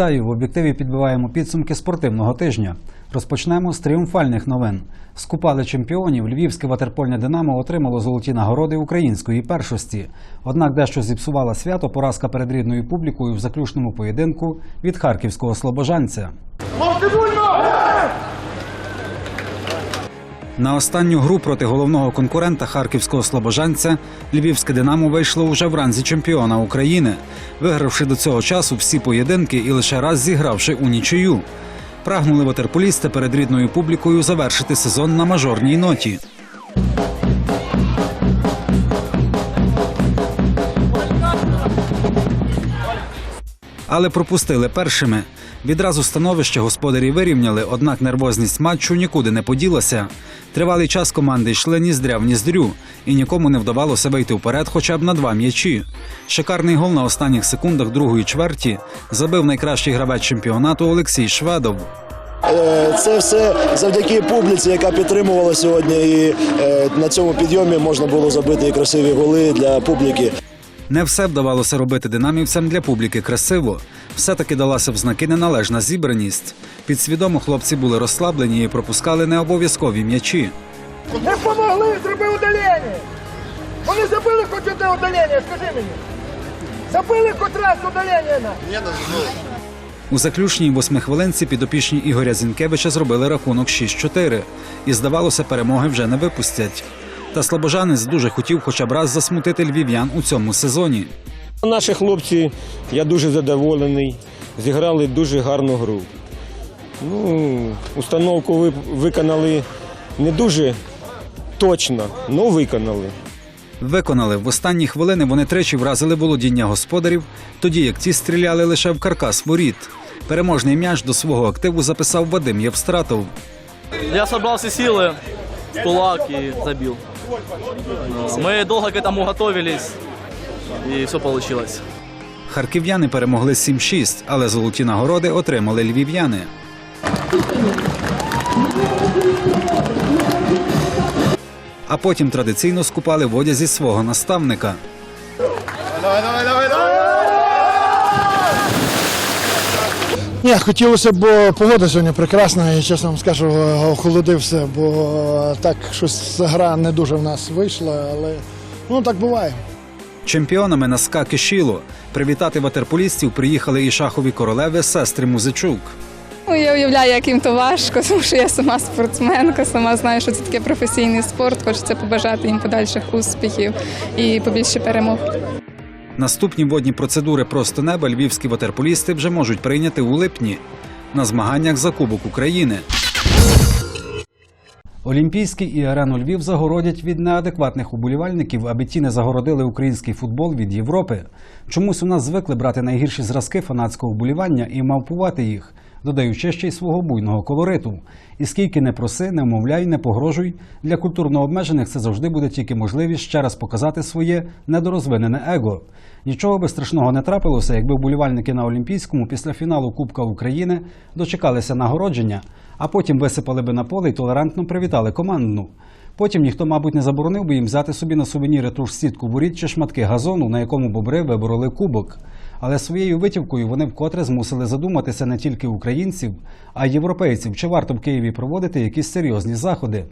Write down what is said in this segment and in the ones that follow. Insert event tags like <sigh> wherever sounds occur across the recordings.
Вітаю! В об'єктиві підбиваємо підсумки спортивного тижня. Розпочнемо з тріумфальних новин. Скупали чемпіонів. Львівське ватерпольне Динамо отримало золоті нагороди української першості. Однак дещо зіпсувала свято поразка перед рідною публікою в заключному поєдинку від харківського слобожанця. На останню гру проти головного конкурента харківського слобожанця львівське Динамо вийшло уже в ранзі чемпіона України, вигравши до цього часу всі поєдинки і лише раз зігравши у нічию. Прагнули ватерполісти перед рідною публікою завершити сезон на мажорній ноті. але пропустили першими. Відразу становище господарі вирівняли, однак нервозність матчу нікуди не поділася. Тривалий час команди йшли ніздря в ніздрю, і нікому не вдавалося вийти вперед хоча б на два м'ячі. Шикарний гол на останніх секундах другої чверті забив найкращий гравець чемпіонату Олексій Шведов. Е, Це все завдяки публіці, яка підтримувала сьогодні. І е, на цьому підйомі можна було забити і красиві голи для публіки. Не все вдавалося робити динамівцям для публіки красиво. Все-таки далася в знаки неналежна зібраність. Підсвідомо хлопці були розслаблені і пропускали необов'язкові м'ячі. Не помогли, зроби удалення. Вони забили хоч одне удалення, скажи мені. Забили хоч раз удалення на. У заключній восьмихвилинці підопічні Ігоря Зінкевича зробили рахунок 6-4. І, здавалося, перемоги вже не випустять. Та слобожанець дуже хотів хоча б раз засмутити львів'ян у цьому сезоні. Наші хлопці, я дуже задоволений, зіграли дуже гарну гру. Ну, установку ви виконали не дуже точно, але виконали. Виконали в останні хвилини вони тричі вразили володіння господарів, тоді як ті стріляли лише в каркас воріт. Переможний м'яч до свого активу записав Вадим Євстратов. Я собрал все силы в кулак и забил. Ну, Мы долго к этому готовились, и все получилось. Харків'яни перемогли 7-6, але золоті нагороди отримали львів'яни. А потім традиційно скупали в одязі свого наставника. Ні, хотілося б, бо погода сьогодні прекрасна, і чесно вам скажу, охолодився, бо так щось гра не дуже в нас вийшла, але ну так буває. Чемпіонами на СКА Кишіло привітати ватерполістів приїхали і шахові королеви сестри Музичук. Ну, я уявляю, як їм то важко, <laughs> тому що я сама спортсменка, сама знаю, що це таке професійний спорт. Хочеться побажати їм подальших успіхів і побільше перемог. Наступні водні процедури просто неба львівські ватерполісти вже можуть прийняти у липні на змаганнях за Кубок України. Олімпійський і арену Львів загородять від неадекватних уболівальників, аби ті не загородили український футбол від Європи. Чомусь у нас звикли брати найгірші зразки фанатського вболівання і мавпувати їх, додаючи ще й свого буйного колориту. І скільки не проси, не вмовляй, не погрожуй, для культурно обмежених це завжди буде тільки можливість ще раз показати своє недорозвинене его. Нічого би страшного не трапилося, якби вболівальники на Олімпійському після фіналу Кубка України дочекалися нагородження, а потім висипали би на поле і толерантно привітали командну. Потім ніхто, мабуть, не заборонив би їм взяти собі на сувеніри ту ж сітку воріт чи шматки газону, на якому бобри вибороли кубок. Але своєю витівкою вони вкотре змусили задуматися не тільки українців, а й європейців, чи варто в Києві проводити якісь серйозні заходи.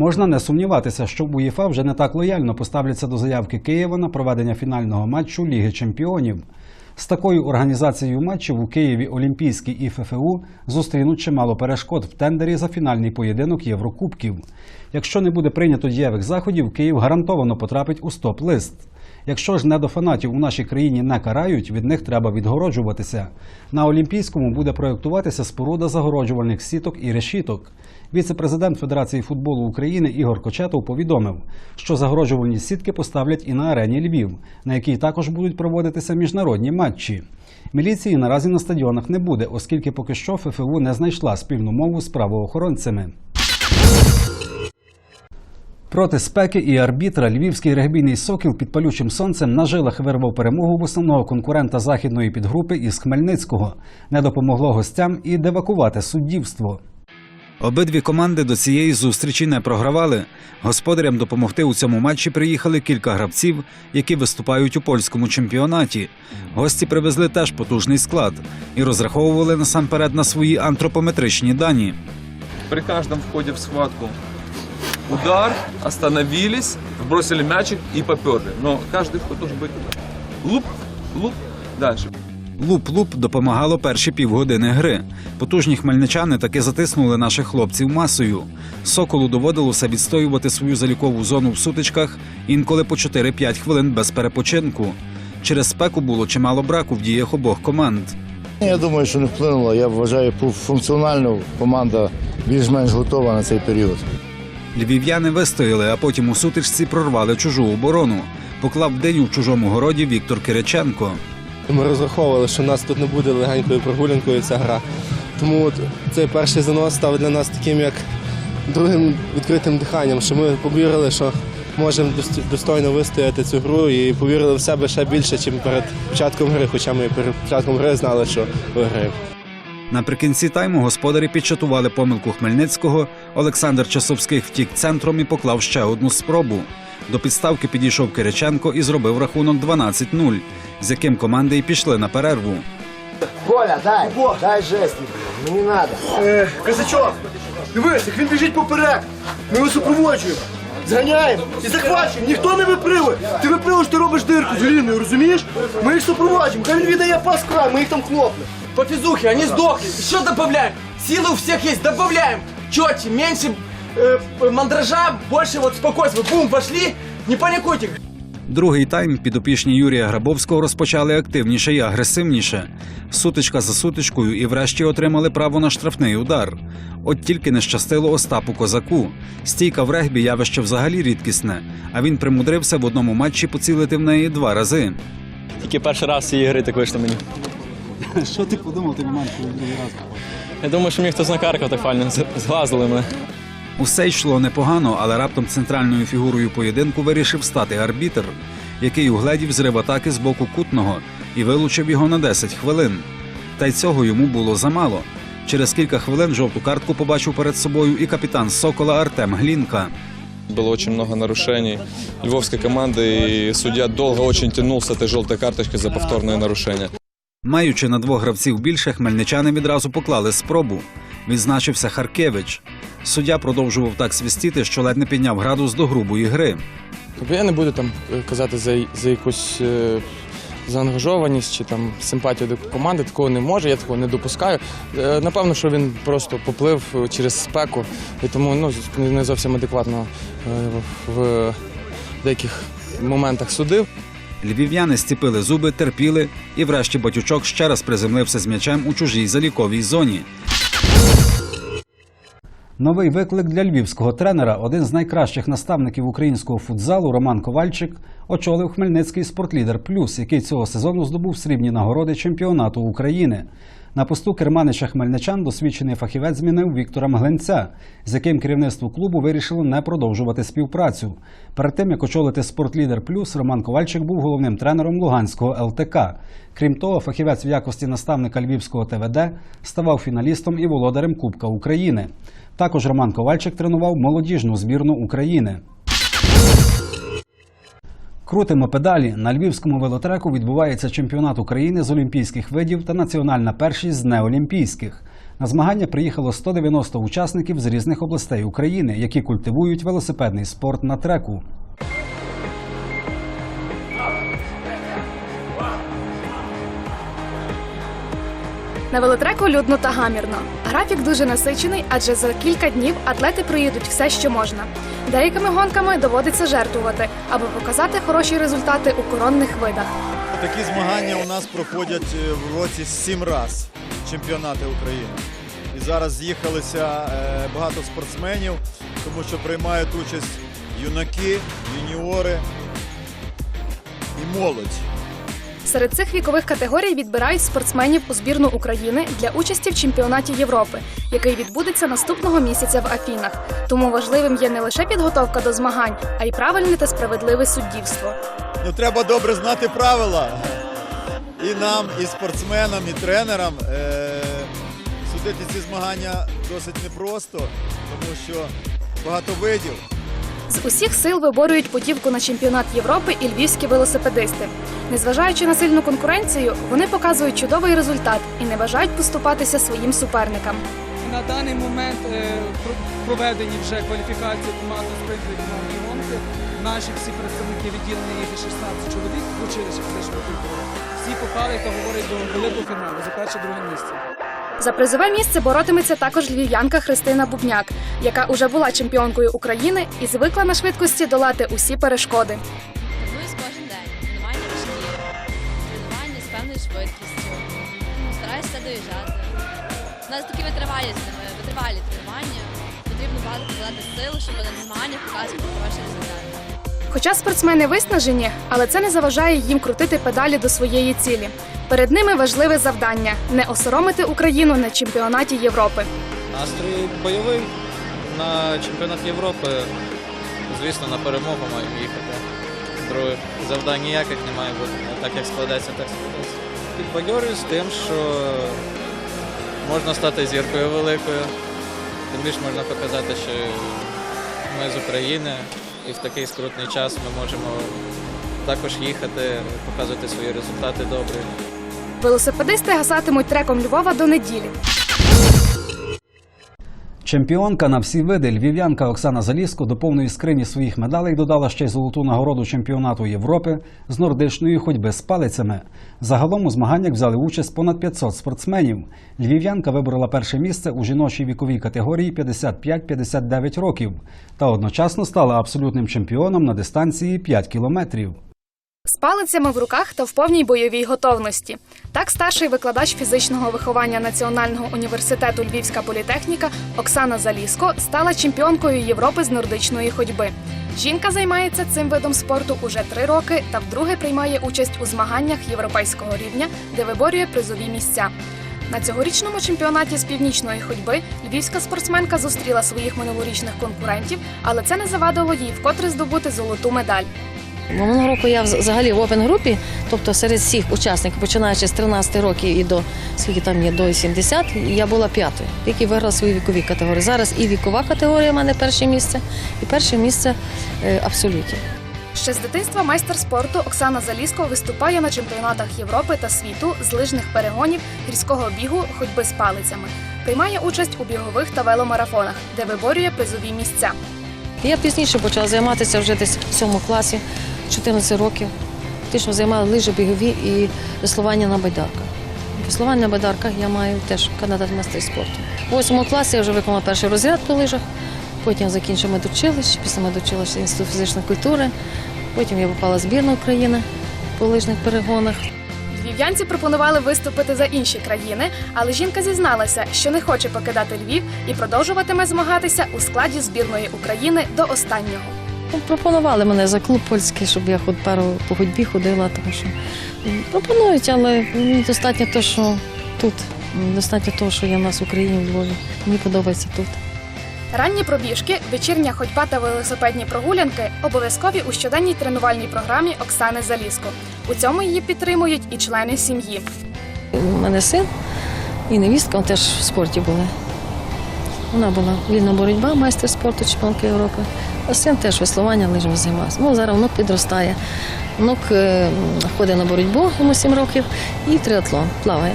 Можна не сумніватися, що в УЄФА вже не так лояльно поставляться до заявки Києва на проведення фінального матчу Ліги Чемпіонів. З такою організацією матчів у Києві Олімпійський і ФФУ зустрінуть чимало перешкод в тендері за фінальний поєдинок Єврокубків. Якщо не буде прийнято дієвих заходів, Київ гарантовано потрапить у стоп-лист. Якщо ж недофанатів у нашій країні не карають, від них треба відгороджуватися. На Олімпійському буде проєктуватися споруда загороджувальних сіток і решіток. Віце-президент Федерації футболу України Ігор Кочетов повідомив, що загороджувальні сітки поставлять і на арені Львів, на якій також будуть проводитися міжнародні матчі. Міліції наразі на стадіонах не буде, оскільки поки що ФФУ не знайшла спільну мову з правоохоронцями. Проти спеки і арбітра львівський регбійний сокіл під палючим сонцем на жилах вирвав перемогу в основного конкурента західної підгрупи із Хмельницького. Не допомогло гостям і девакувати суддівство. Обидві команди до цієї зустрічі не програвали. Господарям допомогти у цьому матчі приїхали кілька гравців, які виступають у польському чемпіонаті. Гості привезли теж потужний склад і розраховували насамперед на свої антропометричні дані. При каждом входе в схватку удар, остановились, бросили мячик и поперли. Но каждый вход должен быть луп, луп, дальше. Луп-луп допомагало перші півгодини гри. Потужні хмельничани таки затиснули наших хлопців масою. Соколу доводилося відстоювати свою залікову зону в сутичках інколи по 4-5 хвилин без перепочинку. Через спеку було чимало браку в діях обох команд. Я думаю, що не вплинуло. Я вважаю, фу- функціонально команда більш-менш готова на цей період. Львів'яни вистояли, а потім у сутичці прорвали чужу оборону. Поклав день у чужому городі Віктор Кириченко. Ми розраховували, що нас тут не буде легенькою прогулянкою ця гра. Тому цей перший занос став для нас таким як другим відкритим диханням, що ми повірили, що можемо достойно вистояти цю гру і повірили в себе ще більше, ніж перед початком гри, хоча ми перед початком гри знали, що виграємо. Наприкінці тайму господарі підчатували помилку Хмельницького. Олександр Часовських втік центром і поклав ще одну спробу. До підставки підійшов Кириченко і зробив рахунок 12-0, з яким команди й пішли на перерву. Коля, дай, дай жест, мені треба. Е, Козачок, дивись, як він біжить поперек. Ми його супроводжуємо. Зганяємо і захвачуємо. Ніхто не випривує. Ти випривуєш, ти робиш дирку з ліною, розумієш? Ми їх супроводжуємо. Хай він віддає пас край, ми їх там хлопнемо. По физухе, они сдохли. Еще добавляем. Силы у всех есть, добавляем. Четче, меньше э, э, мандража, больше вот спокойствия. Бум, пошли. Не паникуйте. Другий тайм підопічні Юрія Грабовського розпочали активніше і агресивніше. Сутичка за сутичкою і врешті отримали право на штрафний удар. От тільки не щастило Остапу Козаку. Стійка в регбі явище взагалі рідкісне, а він примудрився в одному матчі поцілити в неї два рази. Тільки перший раз цієї гри так вийшло мені. <laughs> Що ти подумав той момент, коли другий раз? Я думаю, що мені хтось накаркав так фально, зглазили мене. Усе йшло непогано, але раптом центральною фігурою поєдинку вирішив стати арбітр, який угледів зрив атаки з боку кутного і вилучив його на 10 хвилин. Та й цього йому було замало. Через кілька хвилин жовту картку побачив перед собою і капітан Сокола Артем Глінка. Было очень много нарушений львовской команды, и судья долго очень тянул с этой желтой карточкой за повторное нарушение. Маючи на двох гравців більше, хмельничани відразу поклали спробу. Відзначився Харкевич. Суддя продовжував так свистіти, що ледь не підняв градус до грубої гри. Тобто я не буду там е, казати за, за якусь е, заангажованість чи там симпатію до команди. Такого не може, я такого не допускаю. Е, напевно, що він просто поплив через спеку і тому ну, не зовсім адекватно в деяких моментах судив. Львів'яни стіпили зуби, терпіли, і врешті батючок ще раз приземлився з м'ячем у чужій заліковій зоні. Новий виклик для львівського тренера. Один з найкращих наставників українського футзалу Роман Ковальчик очолив Хмельницький спортлідер Плюс, який цього сезону здобув срібні нагороди чемпіонату України. На посту керманича хмельничан досвідчений фахівець змінив Віктора Мгленця, з яким керівництво клубу вирішило не продовжувати співпрацю. Перед тим як очолити спортлідер Плюс, Роман Ковальчик був головним тренером Луганського ЛТК. Крім того, фахівець в якості наставника Львівського ТВД ставав фіналістом і володарем Кубка України. Також Роман Ковальчик тренував молодіжну збірну України. Крутимо педалі. На львівському велотреку відбувається чемпіонат України з олімпійських видів та національна першість з неолімпійських. На змагання приїхало 190 учасників з різних областей України, які культивують велосипедний спорт на треку. На велотреку людно та гамірно. Графік дуже насичений, адже за кілька днів атлети проїдуть все, що можна. Деякими гонками доводиться жертвувати, аби показати хороші результати у коронних видах. Такі змагання у нас проходять е, в році сім раз чемпіонати України. І зараз з'їхалися е, багато спортсменів, тому що приймають участь юнаки, юніори і молодь. Серед цих вікових категорій відбирають спортсменів у збірну України для участі в чемпіонаті Європи, який відбудеться наступного місяця в Афінах. Тому важливим є не лише підготовка до змагань, а й правильне та справедливе суддівство. Ну, треба добре знати правила. І нам, і спортсменам, і тренерам. Е, судити ці змагання досить непросто, тому що багато видів. З усіх сил виборюють путівку на чемпіонат Європи і львівські велосипедисти. Незважаючи на сильну конкуренцію, вони показують чудовий результат і не бажають поступатися своїм суперникам. На даний момент е, про- проведені вже кваліфікації команди фінальної гонки. Наші всі представники відділення їх 16 чоловік в училище фізичної. Всі попали та говорять до великого фіналу за перше-друге місце. За призове місце боротиметься також львів'янка Христина Бубняк, яка уже була чемпіонкою України і звикла на швидкості долати усі перешкоди. Тренуюсь кожен день. Тренування важкі, тренування з певною швидкістю. Стараюся доїжджати. У нас такі витривалі, витривалі тренування. Потрібно багато прикладати сил, щоб на змаганнях показувати хороші результати. Хоча спортсмени виснажені, але це не заважає їм крутити педалі до своєї цілі. Перед ними важливе завдання не осоромити Україну на чемпіонаті Європи. Настрій бойовий на чемпіонат Європи. Звісно, на перемогу маємо їхати. Других завдань ніяких не має бути. Так як складеться, так складеться. Підбадьорююсь тим, що можна стати зіркою великою. Тим більше можна показати, що ми з України і в такий скрутний час ми можемо також їхати, показувати свої результати добрі. Велосипедисти гасатимуть треком Львова до неділі. Чемпіонка на всі види львів'янка Оксана Заліско до повної скрині своїх медалей додала ще й золоту нагороду чемпіонату Європи з нордичної ходьби з палицями. Загалом у змаганнях взяли участь понад 500 спортсменів. Львів'янка виборола перше місце у жіночій віковій категорії 55-59 років та одночасно стала абсолютним чемпіоном на дистанції 5 кілометрів. З палицями в руках та в повній бойовій готовності. Так старший викладач фізичного виховання Національного університету Львівська політехніка Оксана Заліско стала чемпіонкою Європи з нордичної ходьби. Жінка займається цим видом спорту уже три роки та вдруге приймає участь у змаганнях європейського рівня, де виборює призові місця. На цьогорічному чемпіонаті з північної ходьби львівська спортсменка зустріла своїх минулорічних конкурентів, але це не завадило їй вкотре здобути золоту медаль. Минулого року я взагалі в опен-групі, тобто серед всіх учасників, починаючи з 13 років і до скільки там є до 70, я була п'ятою, тільки виграла свої вікові категорії. Зараз і вікова категорія в мене перше місце, і перше місце е, абсолюті. Ще з дитинства майстер спорту Оксана Заліско виступає на чемпіонатах Європи та світу з лижних перегонів, гірського бігу, ходьби з палицями. Приймає участь у бігових та веломарафонах, де виборює призові місця. Я пізніше почала займатися вже десь в сьомому класі, 14 років. Фактично займала лижі бігові і веслування на байдарках. Веслування на байдарках я маю теж кандидат в майстри спорту. У восьмому класі я вже виконала перший розряд по лижах, потім закінчила медучилище, після медучилища інститут фізичної культури. Потім я попала в збірну України по лижних перегонах. Львів'янці пропонували виступити за інші країни, але жінка зізналася, що не хоче покидати Львів і продовжуватиме змагатися у складі збірної України до останнього. Ну, Пропонували мене за клуб польський, щоб я хоч пару по ходьбі ходила, тому що пропонують, але мені достатньо того, що тут. Достатньо того, що я в нас в Україні в Львові. Мені подобається тут. Ранні пробіжки, вечірня ходьба та велосипедні прогулянки обов'язкові у щоденній тренувальній програмі Оксани Заліско. У цьому її підтримують і члени сім'ї. У мене син і невістка вони теж в спорті були. Вона була вільна боротьба, майстер спорту, чемпіонка Європи. А син теж веслування лижами займався. Ну, зараз внук підростає. Внук е, ходить на боротьбу, йому 7 років, і триатлон плаває.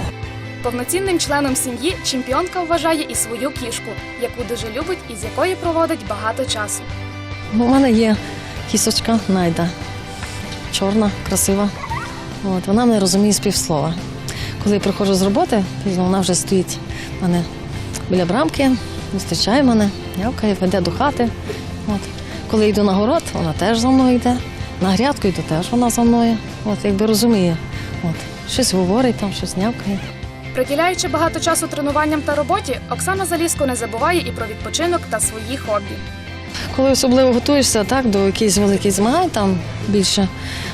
Повноцінним членом сім'ї чемпіонка вважає і свою кішку, яку дуже любить і з якою проводить багато часу. Ну, У мене є кісочка Найда. Чорна, красива. От, вона не розуміє співслова. Коли я приходжу з роботи, пізно вона вже стоїть мене біля брамки, зустрічає мене, нявкає, веде до хати. От. Коли йду на город, вона теж за мною йде. На грядку йду теж вона за мною. От, якби розуміє. От. Щось говорить, там, щось нявкає. Приділяючи багато часу тренуванням та роботі, Оксана Заліско не забуває і про відпочинок та свої хобі. Коли особливо готуєшся так, до якихось великих змагань, там більше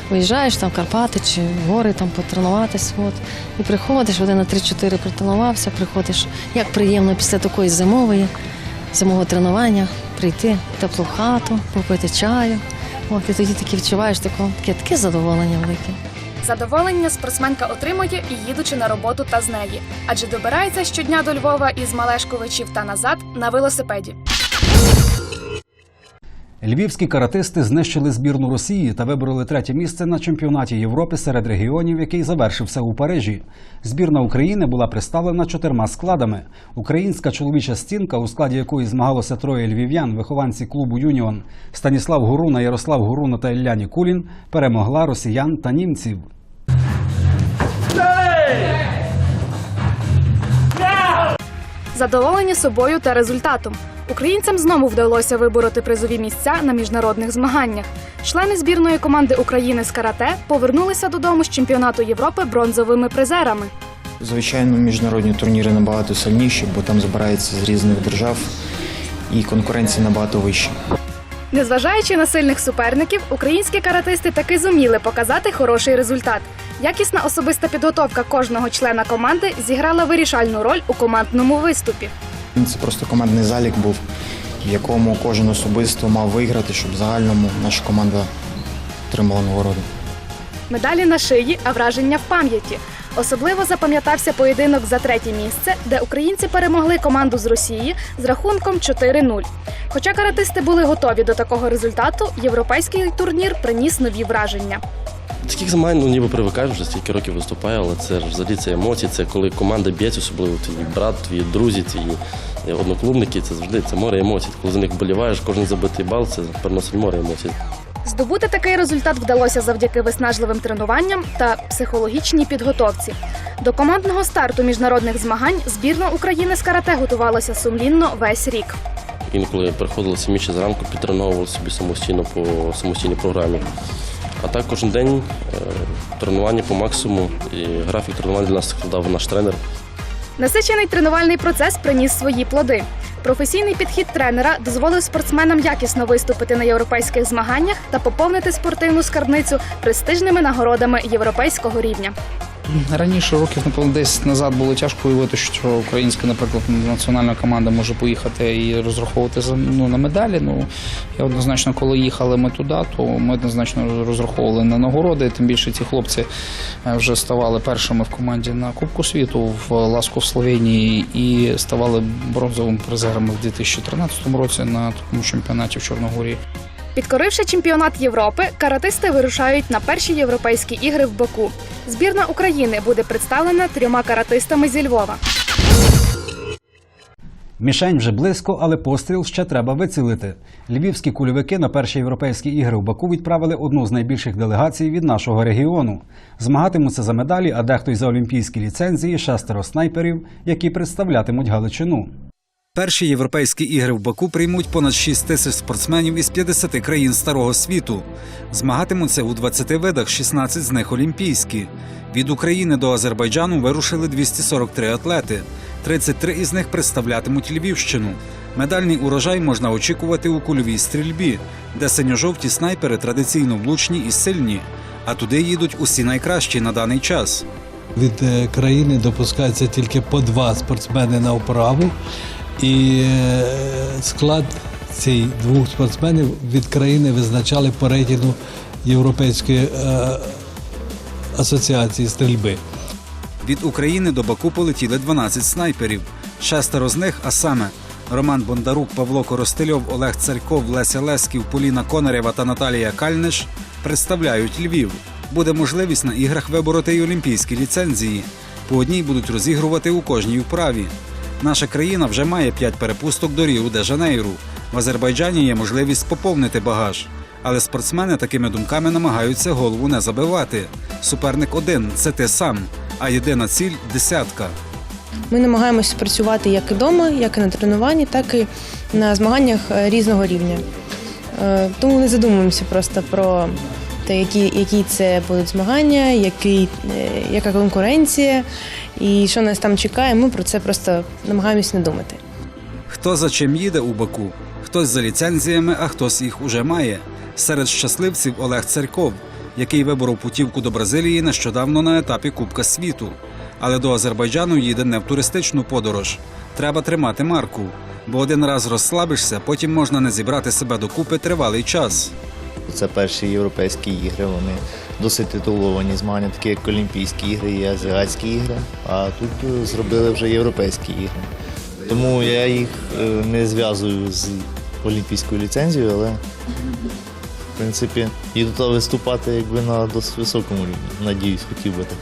виїжджаєш там в Карпати чи в гори там потренуватись. От, і приходиш, один на 3-4 протренувався, приходиш. Як приємно після такої зимової, зимового тренування прийти в теплу хату, попити чаю. От, і тоді таки відчуваєш таке, таке, таке задоволення велике. Задоволення спортсменка отримує і їдучи на роботу та з неї, адже добирається щодня до Львова із Малешковичів та назад на велосипеді. Львівські каратисти знищили збірну Росії та вибороли третє місце на чемпіонаті Європи серед регіонів, який завершився у Парижі. Збірна України була представлена чотирма складами. Українська чоловіча стінка, у складі якої змагалося троє львів'ян, вихованці клубу Юніон Станіслав Гуруна, Ярослав Гуруна та Ілля Нікулін, перемогла росіян та німців. Задоволені собою та результатом. Українцям знову вдалося вибороти призові місця на міжнародних змаганнях. Члени збірної команди України з карате повернулися додому з чемпіонату Європи бронзовими призерами. Звичайно, міжнародні турніри набагато сильніші, бо там збирається з різних держав і конкуренція набагато вища. Незважаючи на сильних суперників, українські каратисти таки зуміли показати хороший результат. Якісна особиста підготовка кожного члена команди зіграла вирішальну роль у командному виступі. Це просто командний залік був, в якому кожен особисто мав виграти, щоб в загальному наша команда отримала нагороду. Медалі на шиї, а враження в пам'яті. Особливо запам'ятався поєдинок за третє місце, де українці перемогли команду з Росії з рахунком 4-0. Хоча каратисти були готові до такого результату, європейський турнір приніс нові враження. Таких змагань ну, ніби привикаєш, вже стільки років виступаю, але це ж взагалі це емоції, це коли команда б'ється, особливо твій брат, твої друзі, твої одноклубники, це завжди це море емоцій. Коли за них вболіваєш, кожен забитий бал, це приносить море емоцій. Здобути такий результат вдалося завдяки виснажливим тренуванням та психологічній підготовці. До командного старту міжнародних змагань збірна України з карате готувалася сумлінно весь рік. Інколи приходили самі зранку, підтреновували собі самостійно по самостійній програмі. А так кожен день е, тренування по максимуму і графік тренувань для нас складав наш тренер. Насичений тренувальний процес приніс свої плоди. Професійний підхід тренера дозволив спортсменам якісно виступити на європейських змаганнях та поповнити спортивну скарбницю престижними нагородами європейського рівня. Раніше років, напевно, десь назад було тяжко уявити, що українська, наприклад, національна команда може поїхати і розраховувати ну, на медалі. Ну я однозначно, коли їхали ми туди, то ми однозначно розраховували на нагороди. Тим більше ці хлопці е, вже ставали першими в команді на Кубку світу в Ласку в Словенії і ставали бронзовими призерами в 2013 році на такому чемпіонаті в Чорногорії. Підкоривши чемпіонат Європи, каратисти вирушають на перші європейські ігри в Баку. Збірна України буде представлена трьома каратистами зі Львова. Мішень вже близько, але постріл ще треба вицілити. Львівські кульовики на перші європейські ігри в Баку відправили одну з найбільших делегацій від нашого регіону. Змагатимуться за медалі, а дехто й за олімпійські ліцензії шестеро снайперів, які представлятимуть Галичину. Перші європейські ігри в Баку приймуть понад 6 тисяч спортсменів із 50 країн старого світу. Змагатимуться у 20 видах, 16 з них олімпійські. Від України до Азербайджану вирушили 243 атлети. 33 із них представлятимуть Львівщину. Медальний урожай можна очікувати у кульовій стрільбі, де синьо-жовті снайпери традиційно влучні і сильні, а туди їдуть усі найкращі на даний час. Від е, країни допускається тільки по два спортсмени на вправу, і е, склад цих двох спортсменів від країни визначали по рейтингу Європейської е, асоціації стрільби. Від України до Баку полетіли 12 снайперів. Шестеро з них, а саме Роман Бондарук, Павло Коростильов, Олег Царьков, Леся Лесків, Поліна Конарєва та Наталія Кальниш представляють Львів. Буде можливість на іграх вибороти й олімпійські ліцензії. По одній будуть розігрувати у кожній вправі. Наша країна вже має п'ять перепусток до Ріу де Жанейру. В Азербайджані є можливість поповнити багаж. Але спортсмени такими думками намагаються голову не забивати. Суперник один це ти сам, а єдина ціль десятка. Ми намагаємося працювати як і вдома, як і на тренуванні, так і на змаганнях е, різного рівня. Е, Тому не задумуємося просто про те, які, які це будуть змагання, який, е, яка конкуренція і що нас там чекає. Ми про це просто намагаємося не думати. Хто за чим їде у Баку? Хтось за ліцензіями, а хтось їх уже має. Серед щасливців Олег Царьков, який виборов путівку до Бразилії нещодавно на етапі Кубка світу. Але до Азербайджану їде не в туристичну подорож. Треба тримати марку, бо один раз розслабишся, потім можна не зібрати себе докупи тривалий час. Це перші європейські ігри. Вони досить титуловані змагання, такі як Олімпійські ігри і Азіатські ігри, а тут е, зробили вже європейські ігри. Тому я їх е, не зв'язую з олімпійською ліцензією, але в принципі їду туди виступати якби на досить високому рівні. Надіюсь, хотів би так.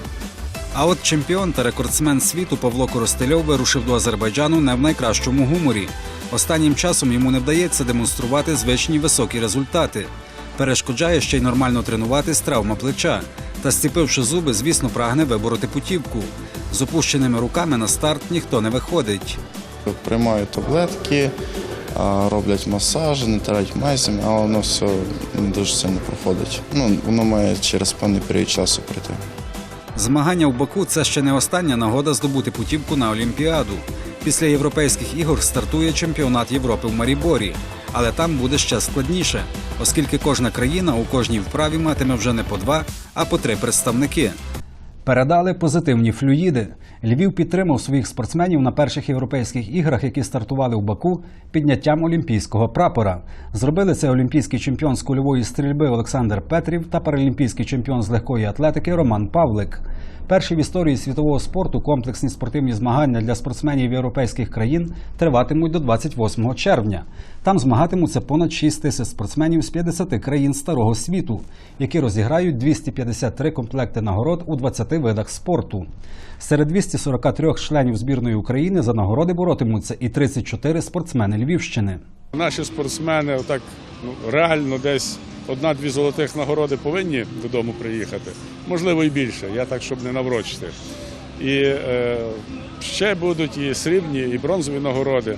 А от чемпіон та рекордсмен світу Павло Коростельов вирушив до Азербайджану не в найкращому гуморі. Останнім часом йому не вдається демонструвати звичні високі результати. Перешкоджає ще й нормально тренуватись травма плеча. Та стіпивши зуби, звісно, прагне вибороти путівку. З опущеними руками на старт ніхто не виходить. Приймають таблетки, роблять масаж, натирають мазями, але воно все не дуже сильно проходить. Ну, воно має через певний період часу прийти. Змагання в Баку це ще не остання нагода здобути путівку на Олімпіаду. Після європейських ігор стартує чемпіонат Європи в Маріборі. Але там буде ще складніше, оскільки кожна країна у кожній вправі матиме вже не по два, а по три представники. Передали позитивні флюїди. Львів підтримав своїх спортсменів на перших європейських іграх, які стартували в Баку, підняттям олімпійського прапора. Зробили це олімпійський чемпіон з кульової стрільби Олександр Петрів та паралімпійський чемпіон з легкої атлетики Роман Павлик. Перші в історії світового спорту комплексні спортивні змагання для спортсменів європейських країн триватимуть до 28 червня. Там змагатимуться понад 6 тисяч спортсменів з 50 країн старого світу, які розіграють 253 комплекти нагород у 20 видах спорту. Серед 243 членів збірної України за нагороди боротимуться і 34 спортсмени Львівщини. Наші спортсмени отак ну, реально десь одна-дві золотих нагороди повинні додому приїхати. Можливо, і більше. Я так, щоб не наврочити. І е, ще будуть і срібні, і бронзові нагороди.